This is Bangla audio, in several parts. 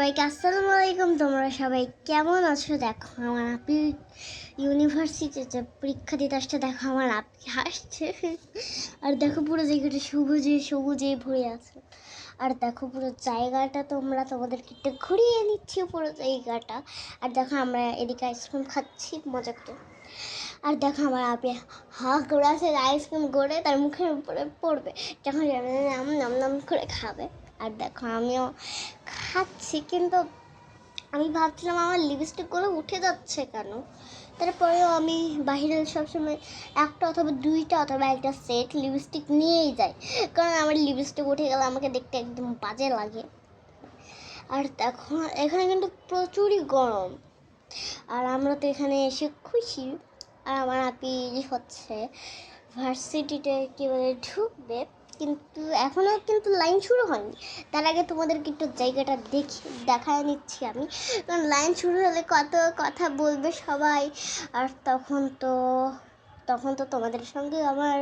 সবাইকে আসসালামু আলাইকুম। তোমরা সবাই কেমন আছো? দেখো আমার আপি ইউনিভার্সিটিতে পরীক্ষা দিতে আসছে, দেখো আমার আপি হাসছে আর দেখো পুরো জায়গাটা সবুজে সবুজে ভরে আছে। আর দেখো পুরো জায়গাটা তোমরা, তোমাদেরকে একটু ঘুরিয়ে নিচ্ছি পুরো জায়গাটা। আর দেখো আমরা এদিকে আইসক্রিম খাচ্ছি, মজা করে। আর দেখো আমার আপনি হা করে আছে আইসক্রিম গড়ে তার মুখের উপরে পড়বে। যখন নাম নাম নাম করে খাবে। আর দেখো, আমিও খাচ্ছি, কিন্তু আমি ভাবছিলাম আমার লিপস্টিকগুলো উঠে যাচ্ছে কেন? তারপরেও আমি বাইরে সবসময় একটা অথবা দুইটা অথবা একটা সেট লিপস্টিক নিয়েই যাই। কারণ আমার লিপস্টিক উঠে গেলে আমাকে দেখতে একদম বাজে লাগে। আর দেখো, এখানে কিন্তু প্রচুরই গরম। আর আমরা তো এখানে এসে খুশি। আর আমার আপি হচ্ছে ভার্সিটিতে কীভাবে ঢুকবে। কিন্তু এখনও কিন্তু লাইন শুরু হয়নি। তার আগে তোমাদেরকে একটু জায়গাটা দেখি, দেখায় নিচ্ছি আমি। কারণ লাইন শুরু হলে কত কথা বলবে সবাই। আর তখন তো তখন তো তোমাদের সঙ্গে আমার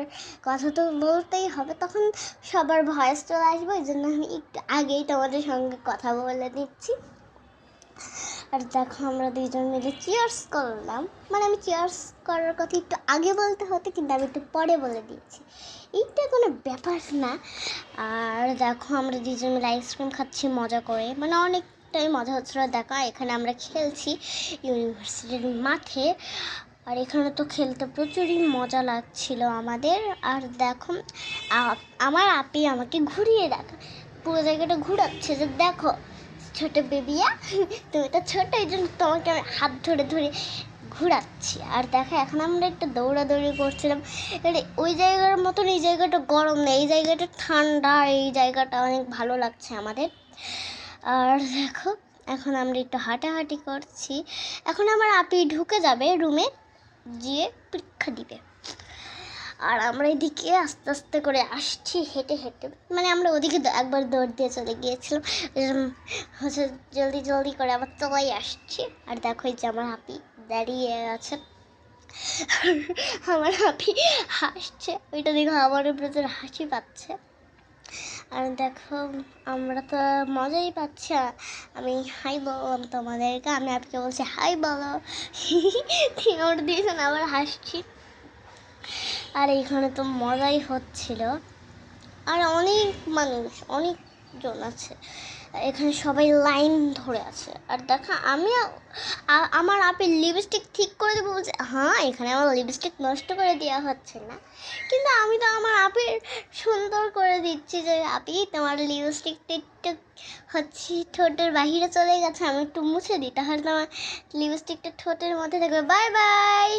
কথা তো বলতেই হবে। তখন সবার ভয়েস চলে আসবে, ওই জন্য আমি একটু আগেই তোমাদের সঙ্গে কথা বলে দিচ্ছি আর দেখো আমরা দুইজন মিলে চিয়ার্স করলাম। মানে আমি চিয়ার্স করার কথা একটু আগে বলতে হতো, কিন্তু আমি একটু পরে বলে দিয়েছি এইটা কোনো ব্যাপার না। আর দেখো আমরা দুজন মিলে আইসক্রিম খাচ্ছি, মজা করে। মানে অনেক অনেকটাই মজা হচ্ছিল। দেখো, এখানে আমরা খেলছি ইউনিভার্সিটির মাঠে। আর এখানে তো খেলতে প্রচুরই মজা লাগছিল আমাদের। আর দেখো আমার আপি আমাকে ঘুরিয়ে দেখা পুরো জায়গাটা ঘুরাচ্ছে যে দেখো ছোট বেবিয়া তুমি তো ছোট, এই জন্য তোমাকে আমি হাত ধরে ধরে ঘোরাচ্ছি। আর দেখো, এখন আমরা একটু দৌড়াদৌড়ি করছিলাম। এবারে ওই জায়গার মতন এই জায়গাটা গরম নেই, এই জায়গাটা ঠান্ডা, এই জায়গাটা অনেক ভালো লাগছে আমাদের। আর দেখো, এখন আমরা একটু হাঁটাহাঁটি করছি। এখন আমার আপি ঢুকে যাবে রুমে গিয়ে পরীক্ষা দিবে। আর আমরা এদিকে আস্তে আস্তে করে আসছি, হেঁটে হেঁটে। মানে আমরা ওদিকে একবার দৌড় দিয়ে চলে গিয়েছিলাম। হচ্ছে জলদি জলদি করে আবার চলাই আসছি। আর দেখো যে আমার হাপি দাঁড়িয়ে আছে। আমার হাপি হাসছে। ওইটা দেখো আমারও প্রচুর হাসি পাচ্ছে। আর দেখো, আমরা তো মজাই পাচ্ছি আমি, হাই বললাম তোমাদেরকে আমি আপকে বলছি, হাই বলো। ওর দিয়েছেন, আবার হাসছি। আর এইখানে তো মজাই হচ্ছিল। আর অনেক মানুষ, অনেকজন আছে। এখানে সবাই লাইন ধরে আছে। আর দেখা, আমি আমার আপের লিপস্টিক ঠিক করে দেবো বলছে হ্যাঁ এখানে আমার লিপস্টিক নষ্ট করে দেওয়া হচ্ছে না। কিন্তু আমি তো আমার আপের সুন্দর করে দিচ্ছি যে, আপি, তোমার লিপস্টিকটা একটু হচ্ছে ঠোঁটের বাহিরে চলে গেছে, আমি একটু মুছে দিই, তাহলে তোমার লিপস্টিকটা ঠোঁটের মধ্যে থাকবে। Bye bye!